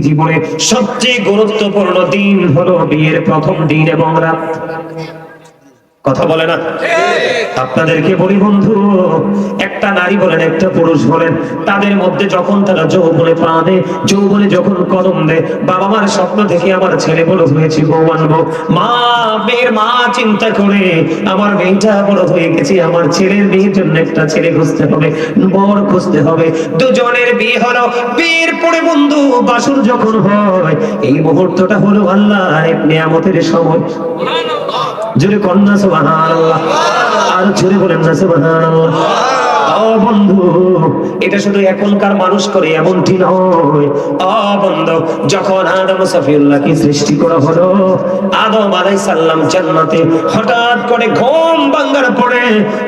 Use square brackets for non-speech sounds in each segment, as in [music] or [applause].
জীবনে সবচেয়ে গুরুত্বপূর্ণ দিন হলো বিয়ের প্রথম দিন এবং রাত। কথা বলে না? আপনাদেরকে বলি বন্ধু, একটা নারী বলেন, একটা পুরুষ বলেন, তাদের মধ্যে যখন তারা যৌবনে পা দেয়, যৌবনে যখন কদম দেয় বাবা মার স্বপ্ন থেকে আমার ছেলে বড় হয়েছে আনব মা, মেয়ের মা চিন্তা করে আমার মেয়েটা বড় হয়ে গেছে, আমার ছেলের মেয়ের জন্য একটা ছেলে খুঁজতে হবে, বর খুঁজতে হবে, দুজনের বিয়ে হলো, বিয়ের পরে বন্ধু বাসুর যখন হয়, এই মুহূর্তটা হলো আল্লাহ নিয়ামতের সময়। জোরে কন্যা সুবহানাল্লাহ। আর ছেড়ে বলেন না সুবহানাল্লাহ। ও বন্ধু এটা শুধু এখনকার মানুষ করে, এমনটি নয়। ও বন্ধু, যখন আদম সফিউল্লাহকে সৃষ্টি করা হলো, আদম আলাইহিস সালাম জান্নাতে হঠাৎ করে ঘুম ভাঙার পরে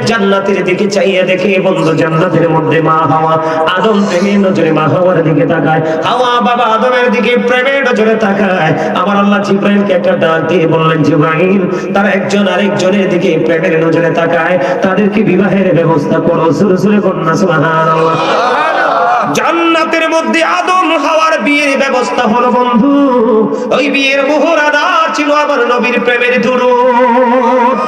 জান্নাতের দিকে চাইয়ে দেখে বন্ধু, জান্নাতের মধ্যে মা হাওয়া। আদম প্রেমের নজরে মা হাওয়ার দিকে তাকায়। হাওয়া বাবা আদমের দিকে প্রেমের নজরে তাকায়। আমার আল্লাহ জিব্রাইলকে একটা ডাক দিয়ে বললেন, জিব্রাইল, তারা একজন আরেকজনের দিকে প্রেমের নজরে তাকায়। তাদেরকে বিবাহের ব্যবস্থা করো। সুরে সুরে কন্যা সুবহানাল্লাহ। জান্নাতের মধ্যে আদম হাওয়ার বিয়ের ব্যবস্থা হলো, বন্ধু। ওই বিয়ের মোহর আদা ছিল আমার নবীর প্রেমের দুরূদ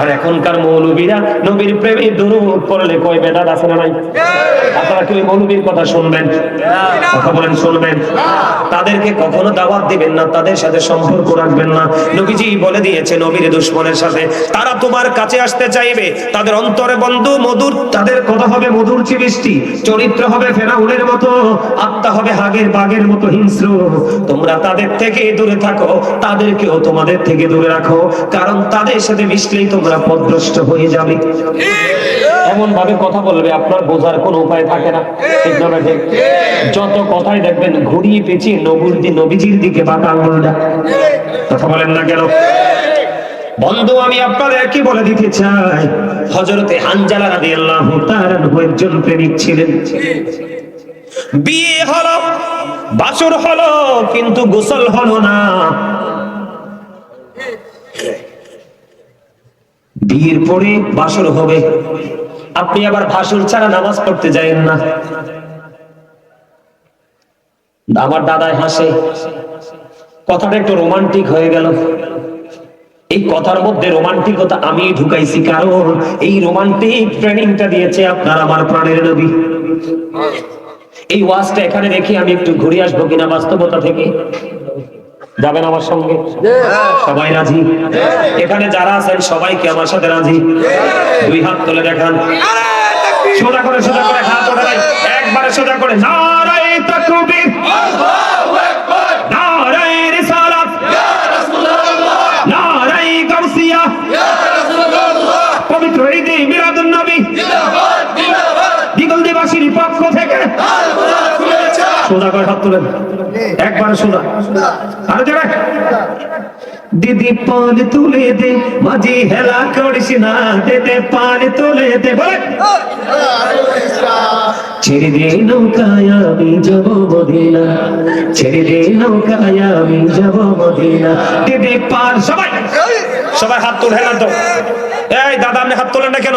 আর এখনকার মৌলবীরা নবীর প্রেমে দুরূদ পড়লে কই বেদাত আছে না নাই? আপনারা কি মৌলবীর কথা শুনবেন? কথা বলেন শুনবেন। তাদেরকে কখনো দাওয়াত দিবেন না তাদের সাথে সম্পর্ক রাখবেন না। নবীজি বলে দিয়েছে নবীর দুশ্মনের সাথে তারা তোমার কাছে আসতে চাইবে তাদের অন্তরে বন্ধু মধুর তাদের কথা হবে মধুর চিমিষ্টি চরিত্র হবে ফেরাউনের মতো আত্মা হবে হাগের বাগের মতো হিংস্র। তোমরা তাদের থেকে দূরে থাকো তাদেরকেও তোমাদের থেকে দূরে রাখো কারণ তাদের সাথে মিশলেই তোমরা পদভ্রষ্ট হয়ে যাবে। এমন ভাবে কথা বলবে, আপনার বোঝার কোনো উপায় থাকে না। যত কথাই দেখবেন, ঘুরিয়ে পেঁচিয়ে নবুর দি নবীজির দিকে বাঁকা আঙুলটা কথা বলেন না কেন? বন্ধু, আমি আপনাদের কি বলে দিতে চাই হজরতে হানজালা রাদিয়াল্লাহু তাআলা একজন প্রেমিক ছিলেন। বিয়ে হলো বাসর হলো, কিন্তু গোসল হলো না। বিয়ের পরে বাসর হবে। আপনি আবার ভাসুর ছাড়া নামাজ পড়তে যাবেন না। আমার দাদায় হাসে। কথাটা একটু রোমান্টিক হয়ে গেল। এই কথার মধ্যে রোমান্টিকতা আমি ঢুকাইছি, কারণ এই রোমান্টিক ট্রেনিংটা দিয়েছে আপনার আমার প্রাণের নবী। এই ওয়াজটা এখানে রেখে আমি একটু ঘুরে আসব কিনা বাস্তবতা থেকে। যাবেন আমার সঙ্গে? সবাই রাজি? এখানে যারা আছেন, সবাইকে আমার সাথে রাজি? দুই হাত তুলে দেখান। সোজা করে সোজা করে, হাত একবারে সোজা করে, নারায়ে তাকবীর। ঈদে মিলাদুন নবী। পক্ষ থেকে সোজা করে হাত তুলেন। একবার সোজা। আরও জোরে। দিদি পান তুলে দে, মাঝি হেলা করিস না, দিদি পান তুলে দে। ছেড়ে দে নৌকায় আমি যাব মদিনা, ছেড়ে দে নৌকায় আমি যাব মদিনা। দিদি পান, সবাই। সবাই হাত তুলে না তো এই দাদা, আপনি হাত তোলেন না কেন?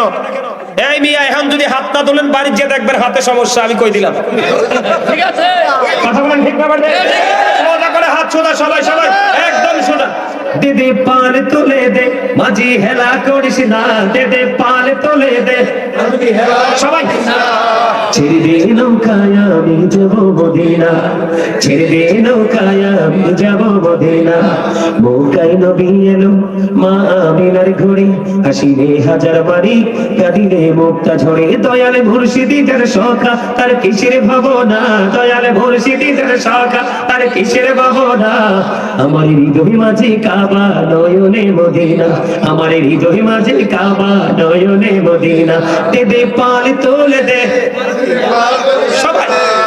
এই মিয়া এখন যদি হাত না তোলেন বাড়ির যে দেখবেন হাতে সমস্যা আমি কই দিলাম। ঠিক আছে। কথা বলেন ঠিক না করে হাত সোজা সবাই সবাই একদম সোজা। দিদি পান তুলে দে, মাঝি হেলা করিস না, দিদি পান তুলে দে। ছেড়ে দে নৌকায় আমি যাব মদিনা ছেড়ে দে নৌকায় আমি যাব মদিনা। নৌকায় নবী এলো, মা আমিনার ঘড়ি হাসিরে হাজার বাড়ি মুক্তা ঝরে মুর্শিদি তার কিসের ভাবনা? মুর্শিদি তার কিসের ভাবনা? আমার হৃদয় মাঝে কাবা নয়নে মদিনা। আমার হৃদয় মাঝে কাবা নয়নে মদিনা। দেবে পাল তোলে দে। সবাই।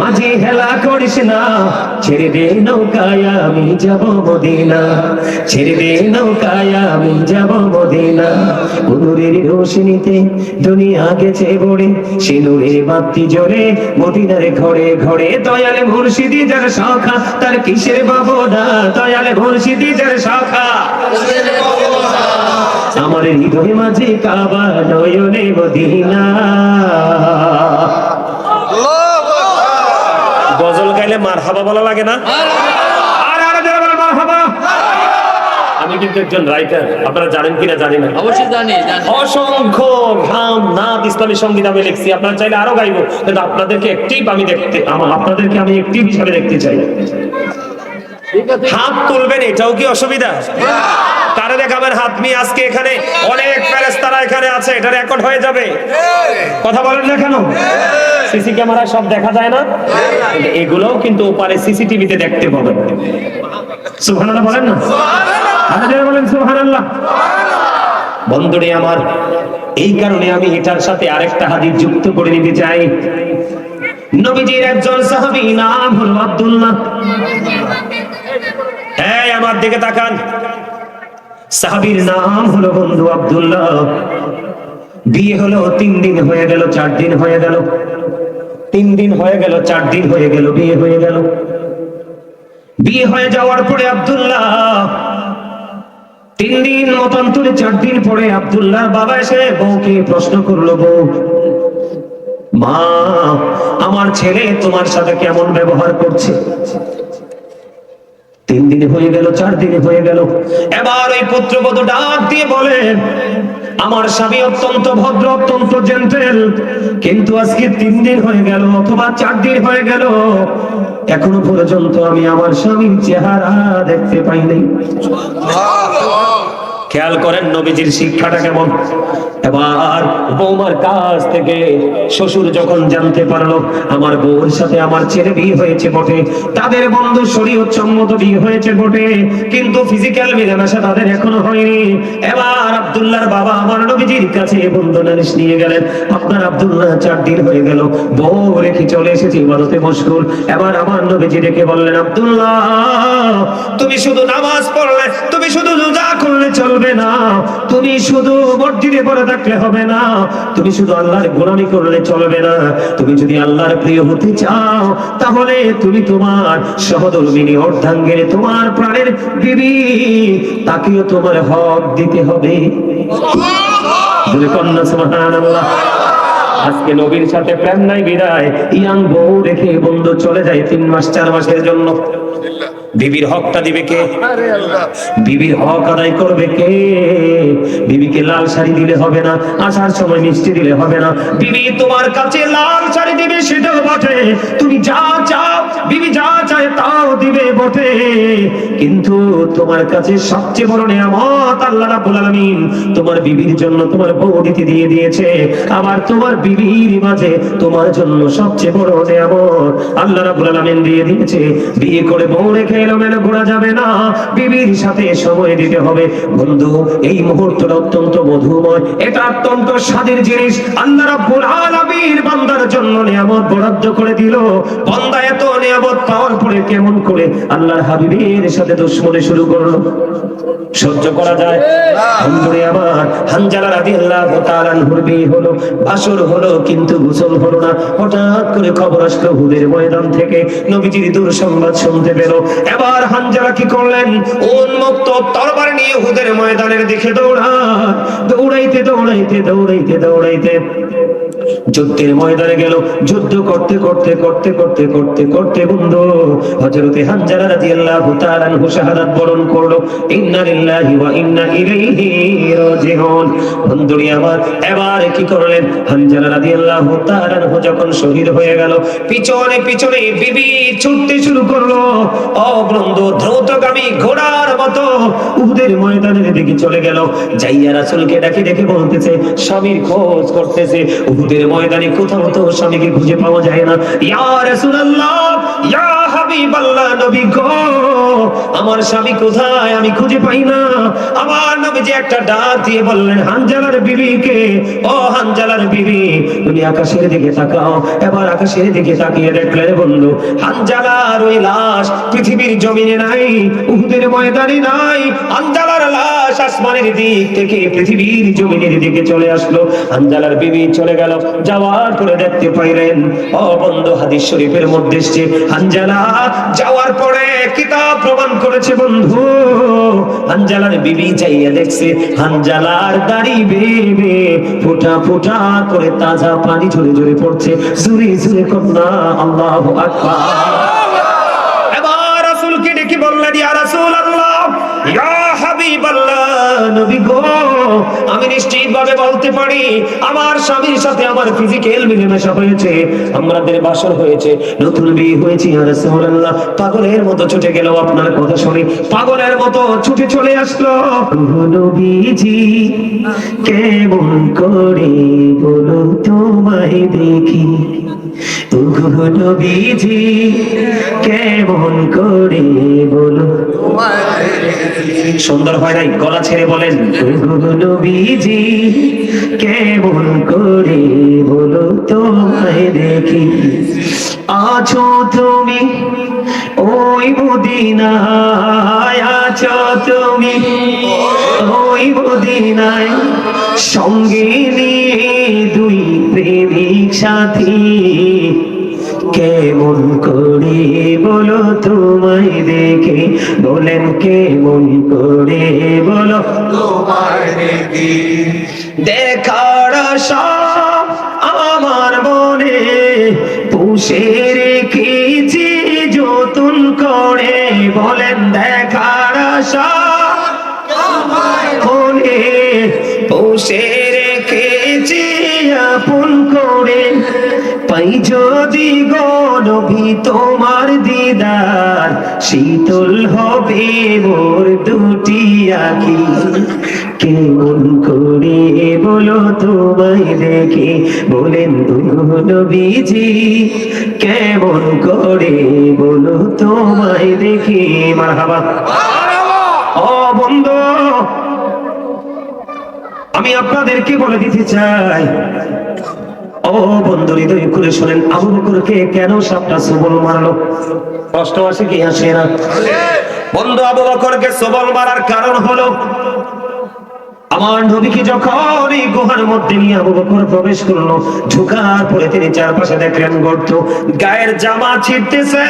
মাঝি হেলা করিস না ছেড়ে দে নৌকায় আমি যাব মদিনা। ছেড়ে দে নৌকায় আমি যাব মদিনা। হুজুরের রোশনীতে দুনিয়া গেছে বড়ে সিঁদুরে বাতি জ্বলে মদিনার ঘরে ঘরে দয়ালে মুর্শিদি যার শাখা তার কিসের ভাবনা দয়ালে মুর্শিদি যার শাখা। আমার হৃদয় মাঝে কাবা নয়নে মদিনা। মার হাবা বলা লাগে না? আর আর যারা বলে মার হাবা আমি কিন্তু একজন রাইটার আপনারা জানেন কিনা জানি না। অবশ্যই জানি অসংখ্য ঘাম নাদ ইসলামী সংগীত আমি লিখছি আপনারা চাইলে আরও গাইবো কিন্তু আপনাদেরকে একটি আমি দেখতে আপনাদেরকে আমি একটি হিসাবে দেখতে চাই। হাত তুলবেন এটাও কি অসুবিধা? কারে দেখাবেন হাত নিয়ে আজকে এখানে অনেক ফেরেস্তারা এখানে আছে, এটা রেকর্ড হয়ে যাবে। কথা বলেন না কেন? সিসি ক্যামেরায় সব দেখা যায় না? এগুলোও কিন্তু ওপারে সিসিটিভিতে দেখতে পাবেন। বলেন না? বলেন বন্ধুরে আমার, এই কারণে আমি এটার সাথে আরেকটা হাদিস যুক্ত করে নিতে চাই। নবীজির একজন সাহাবী, নাম হলো আব্দুল্লাহ। এই, আমার দিকে তাকান। সাহাবীর নাম হলো বন্ধু আব্দুল্লাহ। বিয়ে হলো তিন দিন হয়ে গেল, চার দিন হয়ে গেল। তিন দিন হয়ে গেল, চার দিন হয়ে গেল, বিয়ে হয়ে গেল। বিয়ে হয়ে যাওয়ার পরে আব্দুল্লাহ, তিন দিন মতন তুলে চার দিন পরে আব্দুল্লাহ বাবা এসে বউকে প্রশ্ন করল, বউ, মা, আমার ছেলে তোমার সাথে কেমন ব্যবহার করছে? তিন দিনে হয়ে গেল, চার দিনে হয়ে গেল। এবার ওই পুত্রবধূ ডাক দিয়ে বলে, আমার স্বামী অত্যন্ত ভদ্র, অত্যন্ত জেন্টেল কিন্তু আজকে তিন দিন হয়ে গেল অথবা চার দিন হয়ে গেল। এখনও পর্যন্ত আমি আমার স্বামীর চেহারা দেখতে পাইনি। খেয়াল করেন নবীজির শিক্ষাটা কেমন? এবার বৌমার কাছ থেকে শ্বশুর যখন জানতে পারল, আমার বউর সাথে আমার ছেলে বিয়ে হয়েছে বটে, তাদের বন্ধু শরীয়ত সম্মত বিয়ে হয়েছে বটে, কিন্তু ফিজিক্যাল মিলেমিশা তাদের এখনও হয়নি। এবার আব্দুল্লাহর বাবা আমার নবীজির কাছে বন্ধু নালিশ নিয়ে গেলেন। আপনার আব্দুল্লাহ চার দিন হয়ে গেল, বউ রেখে চলে এসেছে ইবাদতে মশগুল। এবার আমার নবীজি রেখে বললেন, আব্দুল্লাহ, তুমি শুধু নামাজ পড়লে, তুমি শুধু রোজা করলে চলবে না। তুমি শুধু মসজিদে পড়ে থাকলে হবে না। তুমি শুধু আল্লাহর গোলামি করলে চলবে না। তুমি যদি আল্লাহর প্রিয় হতে চাও, তাহলে তুমি তোমার সহধর্মিনী অর্ধাঙ্গের তোমার প্রাণের বিবি, তাকেও তোমার হক দিতে হবে। আজকে নবীর সাথে প্রেম নাই, বিদায়। ইয়াং বউ রেখে বন্ধু চলে যায় তিন মাস, চার মাসের জন্য। বিবির হকটা দিবে কে? বিবির হক আদায় করবে কে? বিবিকে লাল শাড়ি দিলে হবে না আসার সময় মিষ্টি দিলে হবে না। বিবি তোমার কাছে লাল শাড়ি দিবে সেটাও বটে। তুমি যা চাও বিবি যা বটে। কিন্তু তোমার কাছে সবচেয়ে বড় নিয়ামত আল্লাহ রাব্বুল আলামিন তোমার বিবির জন্য তোমার বৌদিতে দিয়ে দিয়েছে। আবার তোমার বিবির মাঝে তোমার জন্য সবচেয়ে বড় নিয়ামত আল্লাহ রাব্বুল আলামিন দিয়ে দিয়েছে। বিয়ে করে বউ রেখে এলোমেলো ঘোরা যাবে না। বিবির সাথে সময় দিতে হবে। বন্ধু, এই মুহূর্তটা অত্যন্ত মধুময়। এটা অত্যন্ত স্বাদের জিনিস। আল্লাহ রাব্বুল আলামিন বান্দার জন্য নিয়ামত বরাদ্দ করে দিল। বান্দা এত নিয়ামত পাওয়ার পরে কেমন করে আল্লাহর হাবিবের সাথে দুশ্মনে শুরু করল সহ্য করা যায়। বন্ধুরে আমার হানজালা রাদিয়াল্লাহু তাআলা আনহুর হলো বাসর হলো কিন্তু গোসল হলো না। হঠাৎ করে খবর আসলো হুদের ময়দান থেকে নবীজির দূর সংবাদ শুনতে পেল। এবার হানজালা কি করলেন? উন্মুক্ত তরবার নিয়ে হুদের ময়দানের দিকে দৌড়ান দৌড়াইতে দৌড়াইতে দৌড়াইতে দৌড়াইতে যুদ্ধের ময়দানে গেল। যুদ্ধ করতে করতে করতে করতে করতে করতে বন্ধু, হযরতে হানজালা রাদিয়াল্লাহু তাআলা আনহু শাহাদাত বরণ করল। ইন্না লিল্লাহি ওয়া ইন্না ইলাইহি রাজিউন। বন্ধুরি আমার এবার কি করলেন? হানজালা রাদিয়াল্লাহু তাআলা আনহু যখন শহীদ হয়ে গেল, পিছনে পিছনে বিবি ছুটতে শুরু করল। ও বন্ধু, দ্রুতগামী ঘোড়ার মতো উহুদের ময়দানের দিকে চলে গেল। যাইয়া রাসূলকে ডাকি, ডেকে বলতেছে, স্বামীর খোঁজ করতেছে। উহুদের ময়দানে কোথাও তো স্বামীকে খুঁজে পাওয়া যায় না। ইয়া রাসূলুল্লাহ, ইয়া হাবিবাল্লাহ, নবী গো, আমার স্বামী কোথায়? আমি খুঁজে পাই না। আমার নবী যে একটা ডাক দিয়ে বললেন, হানজালার বিবিকে ও হানজালার বিবি, তুমি আকাশের দিকে তাকাও। এবার আকাশের দিকে তাকিয়ে দেখলেন বন্ধু, হানজালার ওই লাশ পৃথিবীর জমিনে নাই, উহুদের ময়দানে নাই। হানজালার লাশ আসমানের দিক থেকে পৃথিবীর জমিনের দিকে চলে আসলো। হানজালার বিবি চলে গেল। যাওয়ার পরে দেখতে পাইলেন অবন্ধ হাদিস শরীফের মধ্যে এসছে হানজালা যাওয়ার পরে কিতাব প্রমাণ করেছে বন্ধু। হানজালার বিবি যাইয়া দেখছে হানজালার দাড়ি বেবে ফোঁটা ফোঁটা করে তাজা পানি ঝরে ঝরে পড়ছে। জুরে জুরে কন্যা আল্লাহু আকবার। এবার রাসূলকে ডেকে বললেন ইয়া নবী গো আমি নিশ্চিতভাবে বলতে পারি আমার স্বামীর সাথে আমার ফিজিক্যাল মিলেমিশা হয়েছে আমাদের বাসর হয়েছে নতুন বিয়ে হয়েছে ইয়া রাসূলুল্লাহ। পাগলের মতো ছুটে গেল আপনার কথা শুনে পাগলের মতো ছুটে চলে আসলো। নবীজি কেমন করে বলো তোমায় দেখি। ওগো নবীজি কেমন করে বলো? সুন্দর হয় নাই? গলা ছেড়ে বলেন। ওগো নবীজি কেমন করে বলো? তোমায় দেখি। আছো তুমি, ওই মদিনায় আছো তুমি। ওই মদিনায় সঙ্গে নিয়ে দুই প্রেমিক সাথী। কেমন করে বলো তোমায় দেখে? বলেন কেমন করে বলো দেখার আশা আমার মনে পুষে পাই যদি গনভি তোমার দিদার, শীতল হবে মোর দুটি আখি। কেমন করে বলো তোমায় দেখে, বলেন নবীজি। কেমন করে বলো তোমায় দেখে, মারহাবা। ও বন্ধু, আমি আপনাদেরকে বলে দিতে চাই ও বন্ধু, হৃদয় করে শোনেন আবু কেন সাপটা সবল মারলো? প্রশ্ন আসে কি আসে না? বন্ধু, আবু বকরকে সবল মারার কারণ হলো আমার নবীকে যখন এই গুহার মধ্যে নিয়ে আবু বকর প্রবেশ করল, ঢুকার পরে তিনি চারপাশে দেখলেন গর্ত। গায়ের জামা ছিটতেছে,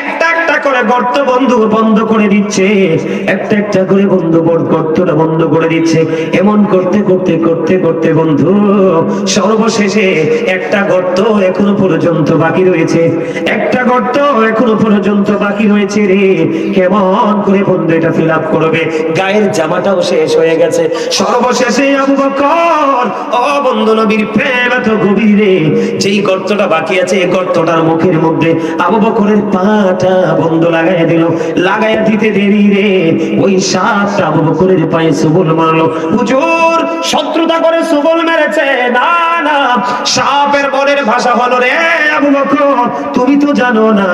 একটা একটা করে গর্ত বন্ধু বন্ধ করে দিচ্ছে। একটা একটা করে বন্ধু গর্তটা বন্ধ করে দিচ্ছে। এমন করতে করতে করতে করতে বন্ধু, সর্বশেষে একটা গর্ত এখনও পর্যন্ত বাকি রয়েছে। একটা গর্ত এখনও পর্যন্ত বাকি রয়েছে রে। কেমন করে বন্ধু এটা ফিল আপ করবে? গায়ের জামাটাও শেষ হয়ে গেছে। সর্বশেষে আবু বকর, ও বন্ধু নবীর প্রেম এত গভীর, যেই গর্তটা বাকি আছে এই গর্তটার মুখের মধ্যে আবু বকরের পাটা বন্ধ লাগাইয়া দিল। লাগাইয়া দিতে দেরি রে, ওই সাপটা আবু বকরের পায়ে সুবল মারলো। হুজুর, শত্রুতা করে সুবল মেরেছে। না না, সাপের বলের ভাষা হলো রে আবু বকর, তুমি তো জানো না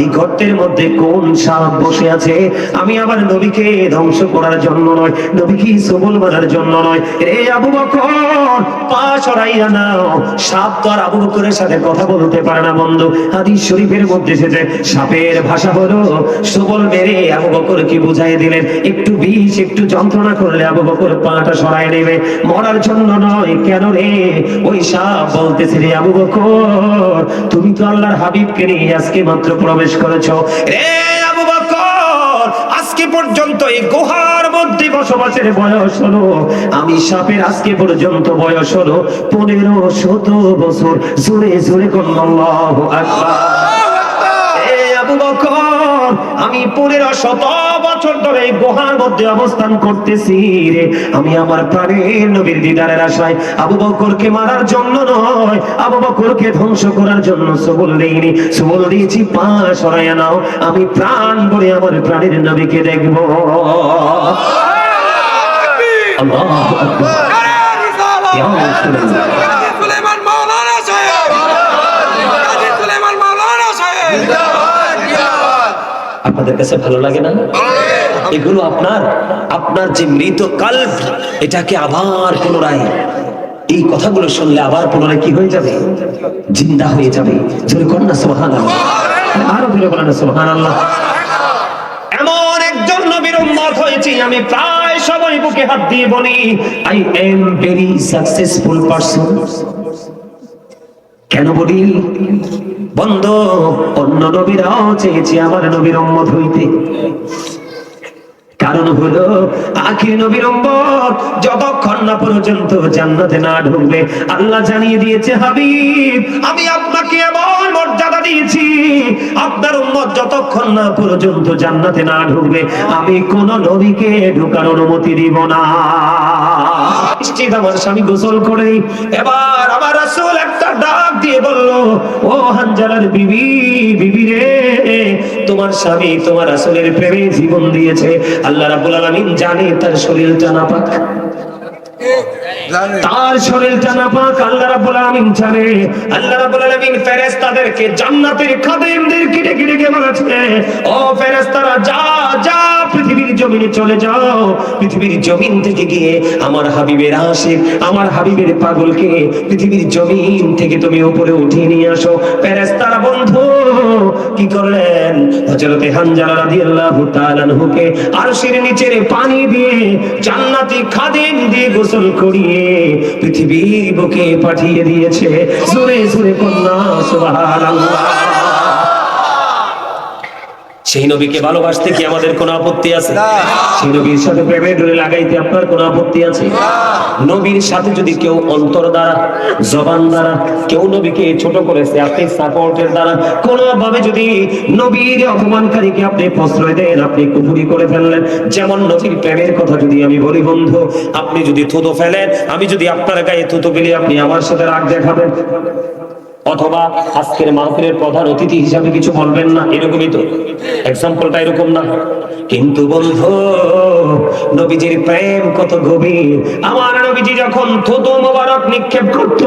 এই গর্তের মধ্যে কোন সাপ বসে আছে। আমি আবার নবীকে ধ্বংস করার জন্য নয় নবীকে সবল মারার জন্য নয়। রে আবু বকর, পা সরাইয়া নাও। সাপ তো আর আবু বকরের সাথে কথা বলতে পারে না, বন্ধু। হাদিস শরীফের মধ্যে এসেছে, সাপের ভাষা হলো সবল মেরে আবু বকর কি বুঝাই দিলেন? একটু বিষ, একটু যন্ত্রণা করলে আবু বকর পাটা সরাই নেবে। মরার জন্য নয়, কেন রে? ওই সাপ বলতেছে রে আবু বকর, তুমি তো আল্লাহর হাবিবকে নিয়ে আজকে মাত্র প্রবেশ করেছ। রে আবু বকর, আজকে পর্যন্ত এই গুহার বয়স হলো আমি সাপের আজকে পর্যন্ত বয়স হলো পনেরো শত বছর। আমি পনেরো শত বছর ধরে গুহার মধ্যে অবস্থান করতেছি রে। আমি আমার প্রাণের নবীর দিদারের আশায় আবু বকরকে মারার জন্য নয়, আবু বকরকে ধ্বংস করার জন্য সবল দেইনি। সবল দিয়েছি, পা সরাইয়া নাও। আমি প্রাণ ভরে আমার প্রাণের নবীকে দেখব। আপনাদের কাছে ভালো লাগে না? এগুলো আপনার আপনার যে মৃত কাল্প, এটাকে আবার পুনরায়, এই কথাগুলো শুনলে আবার পুনরায় কি হয়ে যাবে? জিন্দা হয়ে যাবে। সোহান আরও জোরে বলেন সোহান আল্লাহ উম্মত হয়েছি, আমি প্রায় সবাই বুকে হাত দিয়ে বলি I am very successful person কেন বলি? বন্ধ, অন্য নবীরাও চেয়েছি আমার নবীর উম্মত হইতে। কারণ হলো আখির নবীর যতক্ষণ না পর্যন্ত জান্নাতে না ঢুকবে, আল্লাহ জানিয়ে দিয়েছে, হাবিব, আমি আপনাকে এমন মর্যাদা দিয়েছি, আপনার উম্মত যতক্ষণ না পর্যন্ত জান্নাতে না ঢুকবে, আমি কোন নবীকে ঢুকার অনুমতি দিব না। আমার স্বামী গোসল করে, এবার আমার রাসূল একটা ডাক দিয়ে বলল, ও হানজালার বিবি বিবি রে, তোমার স্বামী তোমার রাসূলের প্রেমে জীবন দিয়েছে আল্লাহ রাবুল আলমিন জানে তার শরীরটা নাপাক তার শরীরটা নাপাক আল্লাহ রাব্বুল আলামিন জানে। আল্লাহ রাব্বুল আলামিন ফেরেশতাদেরকে জান্নাতের খাদেমদের কিটে কিটে কে বলেছে ও ফেরেশতারা যা যা জমিনে চলে যাও। পৃথিবীর জমিন থেকে গিয়ে আমার হাবিবের আশিক, আমার হাবিবের পাগলকে পৃথিবীর জমিন থেকে তুমি উপরে উঠিয়ে নিয়ে আসো। ফেরেশতারা বন্ধু, কি করলেন? হযরতে হানজালা রাদিয়াল্লাহু তাআলা আনহুকে আরশের নিচের পানি দিয়ে জান্নাতি খাদেম দিয়ে গোসল করিয়ে পৃথিবীর বুকে পাঠিয়ে দিয়েছে। জোরে জোরে কন্যা সুবহানাল্লাহ। সেই নবীকে ভালোবাসতে কি আমাদের কোনো আপত্তি আছে? সেই নবীর সাথে প্রেমের ডোরে লাগাইতে আপনার কোনো আপত্তি আছে? নবীর সাথে যদি কেউ অন্তর দ্বারা জবান দ্বারা কেউ নবীকে ছোট করেছে আপনি সাপোর্টের দ্বারা কোনো ভাবে যদি নবীর অপমানকারীকে আপনি প্রশ্রয় দেন আপনি কুফুরি করে ফেললেন যেমন নবীর প্রেমের কথা যদি আমি বলি বন্ধু আপনি যদি থুতো ফেলেন আমি যদি আপনার গায়ে থুতো ফেলি আপনি আমার সাথে রাগ দেখাবেন। অথবা আজকের মাহফিলের প্রধান অতিথি হিসাবে কিছু বলবেন না এরকমই তো? এক্সাম্পলটা এরকম না। কিন্তু বন্ধু, নবীজির প্রেম কত গভীর। আমার নবীজি যখন থুতু মোবারক নিক্ষেপ করত,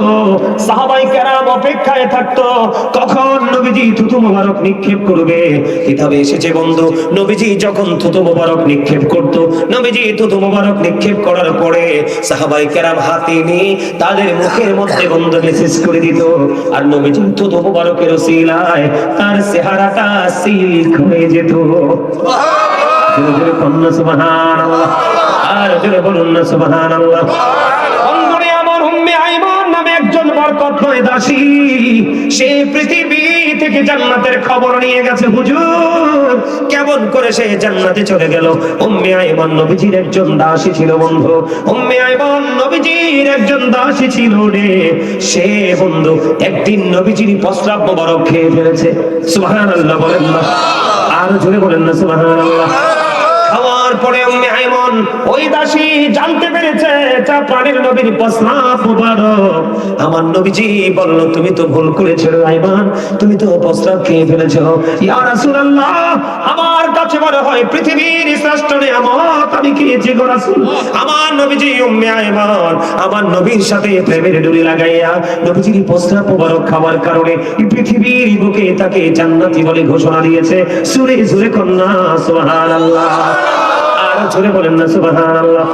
সাহাবাই কেরাম অপেক্ষায় থাকতো কখন নবীজি থুতু মোবারক নিক্ষেপ করবে। কিতাবে এসেছে বন্ধু, নবীজি যখন থুতু মোবারক নিক্ষেপ করত, নবীজি থুতু মোবারক নিক্ষেপ করার পরে সাহাবাই কেরাম হাতে নিয়ে তাদের মুখের মধ্যে বন্ধ মেসেজ করে দিত। আর নবীজি থুতু মোবারকের ওসিলায় তার চেহারাটা সিল্ক হয়ে যেত। একজন দাসী খবর নিয়ে গেছে কেমন করে সে জান্নাতে চলে গেল? একজন দাসী ছিল, বন্ধু। উম্মে আইমান নবীজির একজন দাসী ছিল রে। সে, বন্ধু, একদিন নবীজির প্রস্রাব মোবারক খেয়ে ফেলেছে। সুবহানাল্লাহ, বলেন না। আর জোরে বলেন না সুবহানাল্লাহ। খাওয়ার পরে উম্মে আইমন ওই দাসী জানতে পেরেছে নবীর আমার নবীজি বলল, তুমি তো ভুল আইমান তুমি তো খেয়ে ইয়া রাসূলুল্লাহ, আমার কাছে হয় পৃথিবীর শ্রেষ্ঠ আমি রাসূল। আমার নবীজি উম্মে আইমান আমার নবীর সাথে প্রেমের ডুরি লাগাইয়া নবীজির প্রস্রাব মুবারক খাওয়ার কারণে এই পৃথিবীর বুকে তাকে জান্নাতি বলে ঘোষণা দিয়েছে। সুরে সুরে কন্যা, সুবহানাল্লাহ। আর জোরে বলেন না সুবহানাল্লাহ।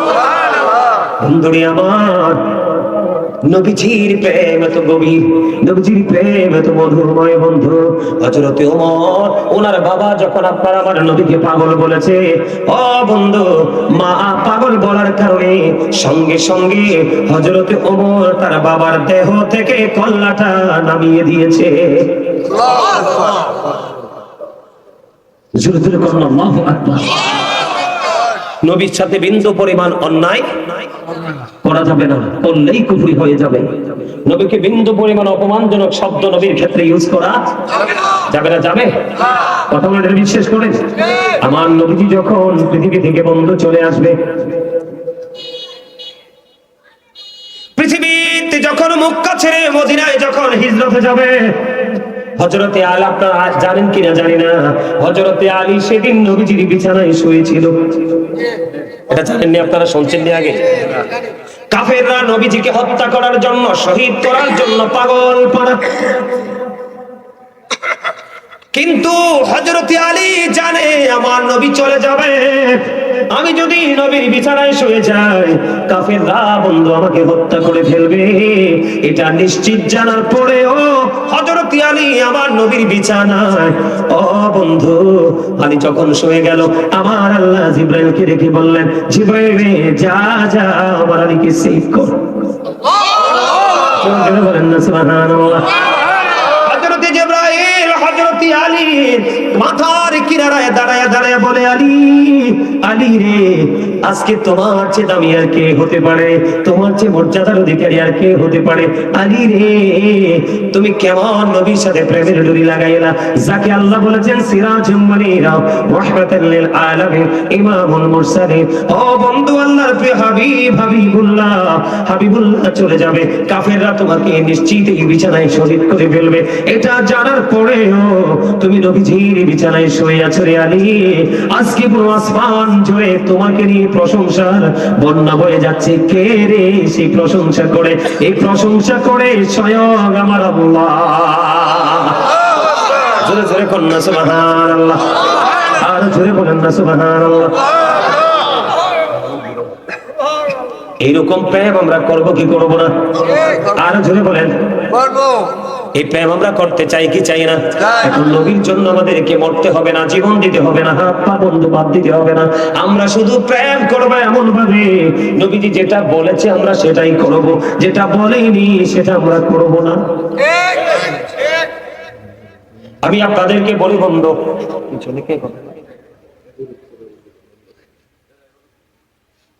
বন্ধুরি আমার নবীজির প্রেম এত গভীর নবীজির প্রেম এত মধুরময় বন্ধু। হযরতে ওমর ওনার বাবা যখন আপনার আমার নবীকে পাগল বলেছে ও বন্ধু মা পাগল বলার কারণে সঙ্গে সঙ্গে হযরতে ওমর তার বাবার দেহ থেকে কল্লাটা নামিয়ে দিয়েছে। জোরে জোরে আকবার। নবীর সাথে বিন্দু পরিমাণ অন্যায় করা যাবে না করলেই কুফরি হয়ে যাবে। নবীকে বিন্দু পরিমাণ অপমানজনক শব্দ নবীর ক্ষেত্রে ইউজ করা যাবে না, যাবে? কথা বলে বিশ্বাস করেন আমার নবীজি যখন পৃথিবী থেকে বন্ধু চলে আসবে, পৃথিবীতে যখন মক্কা ছেড়ে মদিনায় যখন হিজরতে যাবে হজরতে আল আপনারা জানেন কিনা জানি না। হজরতে আলী সেদিন নবীজির বিছানায় শুয়েছিল। এটা জানেননি আপনারা, শুনছেননি আগে? কাফেররা নবীজিকে হত্যা করার জন্য, শহীদ করার জন্য পাগল পাড়া। কিন্তু হজরত আলী জানে, আমার নবী চলে যাবে। আমি যদি নবীর বিছানায় শুয়ে যাই কাফেররা বন্ধু আমাকে হত্যা করে ফেলবে। এটা নিশ্চিত জানার পরেও হজরত আলী আমার নবীর বিছানায় ও বন্ধু আলী যখন শুয়ে গেল আমার আল্লাহ জিব্রাইলকে রেখে বললেন জিব্রাইল যা যা আমার আলীকে সেভ কর। জোরে বলেন না সুবহানাল্লাহ। তুমি কেমন নবীর সাথে প্রেমের ডুরি লাগাইলা? যাকে আল্লাহ বলেছেন হাবিব, হাবিবুল্লাহ হাবিবুল্লাহ চলে যাবে। কাফেররা তোমাকে নিশ্চিত এই বিছানায় শহীদ করে ফেলবে। এটা জানার পরেও তুমি নবীজির বিছানায় শুয়ে আছো রে আলী? আজকে পুরো আসমান জুড়ে তোমাকে নিয়ে প্রশংসার বন্যা বয়ে যাচ্ছে। কে রে সেই প্রশংসা করে? এই প্রশংসা করে স্বয়ং আমার আল্লাহ। জোরে জোরে কন্যা সুবহান আল্লাহ আর জোরে বলেন না সুবহান আল্লাহ এইরকম প্রেম আমরা করব কি করব না? আর জোরে বলেন। করব। এই প্রেম আমরা করতে চাই কি চাই না? এখন নবীর জন্য আমাদেরকে মরতে হবে না জীবন দিতে হবে না হাত পা বন্ধু বাদ দিতে হবে না। আমরা শুধু প্রেম করব এমন ভাবে নবীজি যেটা বলেছে আমরা সেটাই করব। যেটা বলেনি সেটা আমরা করব না। ঠিক ঠিক আমি আপনাদেরকে বলি বন্ধ পিছনে কে কথা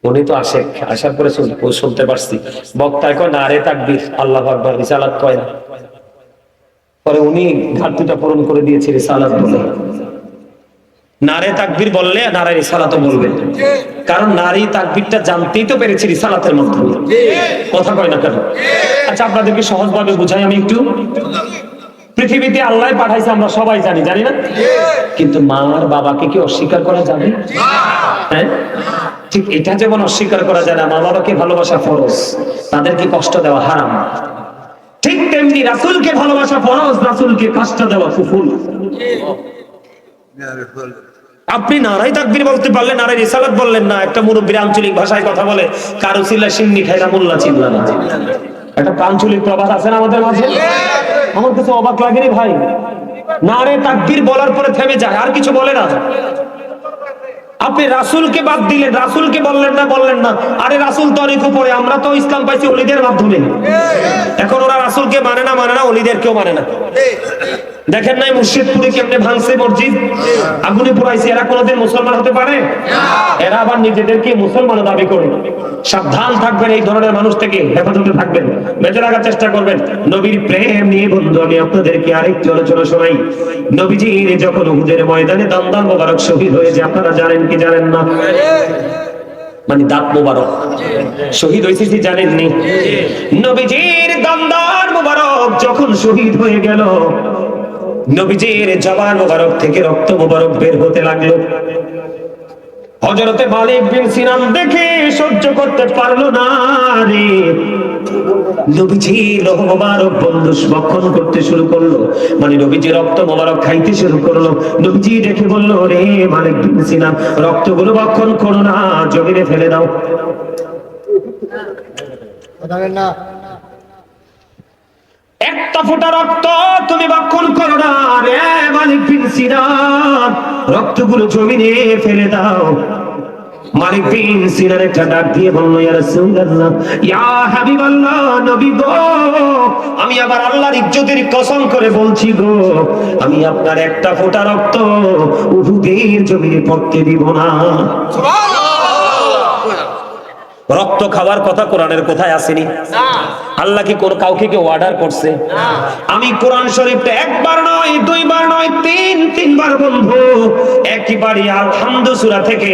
উনি তো আসে আসার পরে শুনতে পারছি। বক্তায় কয় না রে তাকবির আল্লাহ আকবর রিসালাত কয় না? পরে উনি ঘাটতিটা পূরণ করে দিয়েছে রিসালাত বলে। নারে তাকবির বললে নারে রিসালাতও বলবে। কারণ নারী তাকবিরটা জানতেই তো পেরেছে রিসালাতের মাধ্যমে। কথা কয় না কেন? আচ্ছা আপনাদেরকে সহজভাবে বুঝাই আমি একটু। পৃথিবীতে আল্লাহ পাঠাইছে, আমরা সবাই জানি জানি না? কিন্তু মা আর বাবাকে কি অস্বীকার করা যাবে? হ্যাঁ? ঠিক এটা যেমন অস্বীকার করা যায় না, মা বাবাকে ভালোবাসা ফরজ। তাদেরকে কষ্ট দেওয়া হারাম। ঠিক তেমনি রাসূলকে ভালোবাসা, ফরজ রাসূলকে কষ্ট দেওয়া কুফুর আপনি নারাই তাকবীর বলতে পারলেন নারাই রিসালাত বললেন না, একটা মুরব্বীর আঞ্চলিক ভাষায় কথা বলে, কারও চিল্লা সিন্নি খাইরা মোল্লা চিল্লা না। একটা আঞ্চলিক প্রবাদ আছে না আমাদের মাঝে? আমার কিছু অবাক লাগেনি ভাই। নারে তাকবীর বলার পরে থেমে যায়, আর কিছু বলে না। আপনি রাসূলকে বাদ দিলেন, রাসূলকে বললেন না বললেন না। আরে রাসুল তো অনেক উপরে, আমরা তো ইসলাম পাইছি অলিদের মাধ্যমে। এখন ওরা রাসূলকে মানে না মানে না অলিদের কেউ মানে না। দেখেন নাই মুর্শিদপুরে কেমনে ভাঙছে মসজিদ? আগুনে পুরাইছে এরা কোনোদিন মুসলমান হতে পারে? এরা আবার নিজেদেরকে মুসলমান দাবি করে। সাবধান থাকবেন এই ধরনের মানুষ থেকে, হেফাজতে থাকবেন। বেঁচে রাখার চেষ্টা করবেন। নবীর প্রেম নিয়ে বন্ধু, আমি আপনাদেরকে আরেকটি আলোচনা শোনাই। নবীজি যখন উহুদের ময়দানে দান্দান মোবারক শহীদ হয়েছে, আপনারা জানেন কি জানেন না? মানে দাঁত মোবারক। শহীদ হয়েছে কি জানেননি? নবীজির দান্দান মোবারক যখন শহীদ হয়ে গেল, নবীজির জবান মোবারক থেকে রক্ত মোবারক বের হতে লাগল। হজরতে মালিক বিন সিনান দেখে সহ্য করতে পারল না রে। নবীজি লোহ মোবারক বন্ধু ভক্ষণ করতে শুরু করল। মানে নবীজি রক্ত মোবারক খাইতে শুরু করল। নবীজি দেখে বলল রে মালিক বিন সিনান রক্তগুলো ভক্ষণ করো না জমিনে ফেলে দাও। একটা ফোঁটা রক্ত তুমি ভক্ষণ করো না রে মালিক বিন রক্তগুলো জমিনে ফেলে দাও। একটা ডাক দিয়ে বলল, ইয়া রাসূলুল্লাহ, ইয়া হাবিবাল্লাহ, নবী গো, আমি আবার আল্লাহর ইজ্জতের কসম করে বলছি গো, আমি আপনার একটা ফোঁটা রক্ত উহুদের জমিনে পড়তে দিব না। রক্ত খাওয়ার কথা কোরআনের কোথায় আসেনি? আল্লাহ কি কোন কাউকে কি অর্ডার করছে? আমি কোরআন শরীফটা একবার নয় দুইবার নয় তিন তিনবার বন্ধু একইবারই আলহামদু সূরা থেকে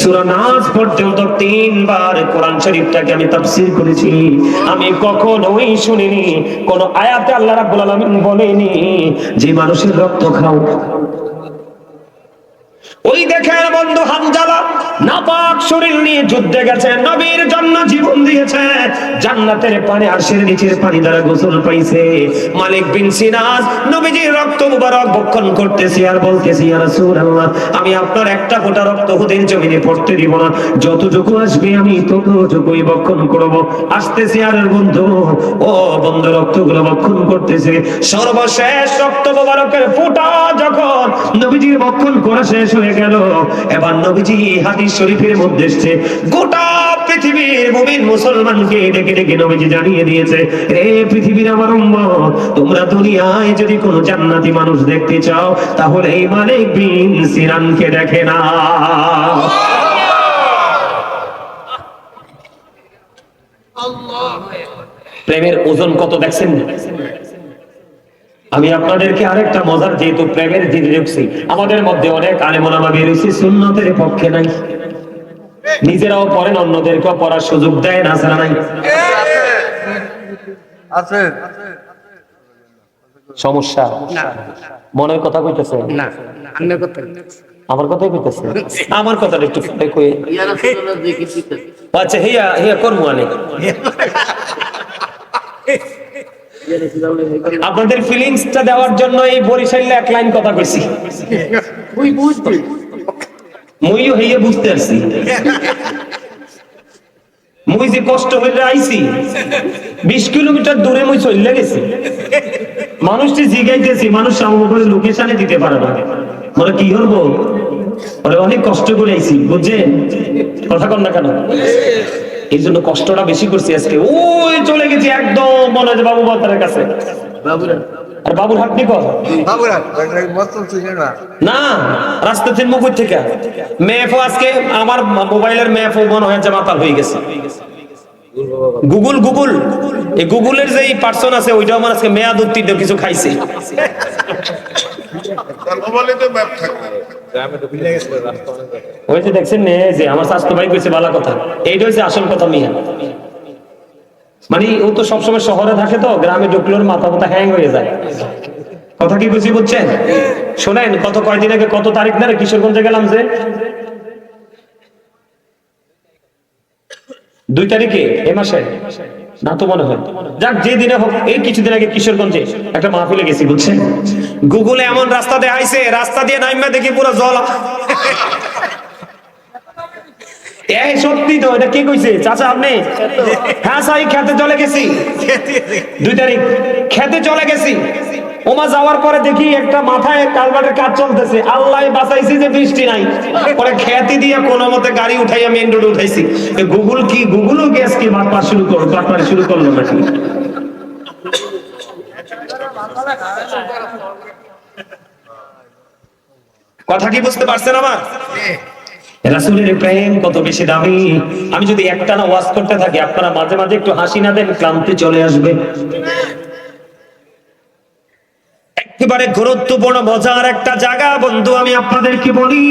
সূরা নাস পর্যন্ত তিনবার কোরআন শরীফটাকে আমি তাফসীর করেছি। আমি কখনোই শুনিনি কোন আয়াতে আল্লাহ রাব্বুল আলামিন বলেনি যে মানুষের রক্ত খাও। ওই দেখেন বন্ধু হামজালা, নাপাক শরীর নিয়ে যুদ্ধে গেছে, নবীর জন্য জীবন দিয়েছে। জান্নাতের পানি আরশের নিচের পানি দ্বারা গোসল পাইছে। মালিক বিন সিনাস নবীজির রক্ত মুবারক ভক্ষণ করতেছি আর বলতেছি, ইয়া রাসূলুল্লাহ, আমি আপনার একটা ফোঁটা রক্ত হুদের জমিনে পড়তে দিব না। যতটুকু আসবে আমি ততটুকুই ভক্ষণ করব। আসতেছি আর বন্ধু, ও বন্ধু, রক্তগুলো ভক্ষণ করতেছে। সর্বশেষ রক্ত মুবারকের ফোঁটা যখন নবীজির ভক্ষণ করা শেষ হয়ে গেল। এবার নবীজি হাদিস শরীফের মধ্যে এসছে। গোটা পৃথিবীর মুমিন মুসলমানকে ডেকে ডেকে নবীজি জানিয়ে দিয়েছে রে পৃথিবীর আমার উম্মত তোমরা দুনিয়ায় যদি কোনো জান্নাতি মানুষ দেখতে চাও তাহলে এই মালিক বিন সিনানকে দেখে না প্রেমের ওজন কত দেখছেন? আমি আপনাদেরকে আরেকটা মজার যেহেতু প্রেমের দিন ঢুকছি আমাদের মধ্যে অনেক আলেমোলামা বেরিয়েছি সুন্নতের পক্ষে নাই। নিজেরাও পড়েন অন্যদেরকেও পড়ার সুযোগ দেয় না ছাড়া নাই? আছে। সমস্যা? মনের কথা কইতেছে? না আমার কথাই কইতেছে? আমার কথাটা একটু কই? আচ্ছা হিয়া হিয়া করব সুন্দর [laughs] আপনাদের ফিলিংসটা দেওয়ার জন্য এই বরিশালে এক লাইন কথা কইছি। মুইও হইয়া বুঝতে পারছি মুই যে কষ্ট হইলে আইছি বিশ কিলোমিটার দূরে মুই চলে গেছি। মানুষটি জিগাইতেছি মানুষ আমার লোকেশনে দিতে পারে না। মানে কি করব ওরে অনেক কষ্ট করে আইছি বুঝছেন? কথা কন না কেন? এই জন্য কষ্টটা বেশি করছি আজকে। ওই চলে গেছি একদম মনে হয় বাবু বাজারের কাছে। আর বাবুর হাট নি কর। বাবুরা চিনে না? না রাস্তা তিন মুকুর থেকে। ম্যাপও আজকে আমার মোবাইলের ম্যাপও মনে হয় যে মাতাল হয়ে গেছে। Google Google. এই গুগলের যে পার্সন আছে ওইটাও আমার আজকে মেয়াদ উত্তীর্ণ কিছু খাইছে। ওই যে দেখছেন যে আমার স্বাস্থ্য ভাই ভালো কথা। এইটা হচ্ছে আসল কথা মিয়া। মানে ও তো সবসময় শহরে থাকে তো, গ্রামে ঢুকলোর মাথা মাথা হ্যাং হয়ে যায়। কথা কি বুঝি বুঝছেন? শোনেন, কত কয়দিন আগে, কত তারিখ না কিশোরগঞ্জে গেলাম যে? দুই তারিখে, এ মাসে। না তো মনে হয়। যাক, যে দিনে হোক, এই কিছুদিন আগে কিশোরগঞ্জে একটা মাহফিলে গেছি, বুঝছেন? গুগলে এমন রাস্তা দেখাইছে, রাস্তা দিয়ে নাইমা দেখি পুরো জল [laughs] এই সত্যি তো, এটা কে কইছে? চাচা হ্যাঁ সাই চলে গেছি। দুই তারিখ। খেতে চলে গেছি। ওমা যাওয়ার পরে দেখি একটা মাথায় কালবাটের কাজ চলতেছে। আল্লাহ বাঁচাইছে যে বৃষ্টি নাই। পরে খেতে দিয়ে কোনো মতে গাড়ি উঠাইয়া মেন রোডে উঠাইছি। গুগল কি গুগলও গ্যাস কি বাটপা শুরু করল বাটপা শুরু করল নাকি? কথা কি বুঝতে পারছেন আমার? রাসূলের প্রেম কত বেশি দামি। আমি যদি একটানা ওয়াজ করতে থাকি আপনারা মাঝে মাঝে একটু হাসি না দেন ক্লান্তি চলে আসবে। একেবারে গুরুত্বপূর্ণ মজার একটা জায়গা বন্ধু আমি আপনাদেরকে বলি।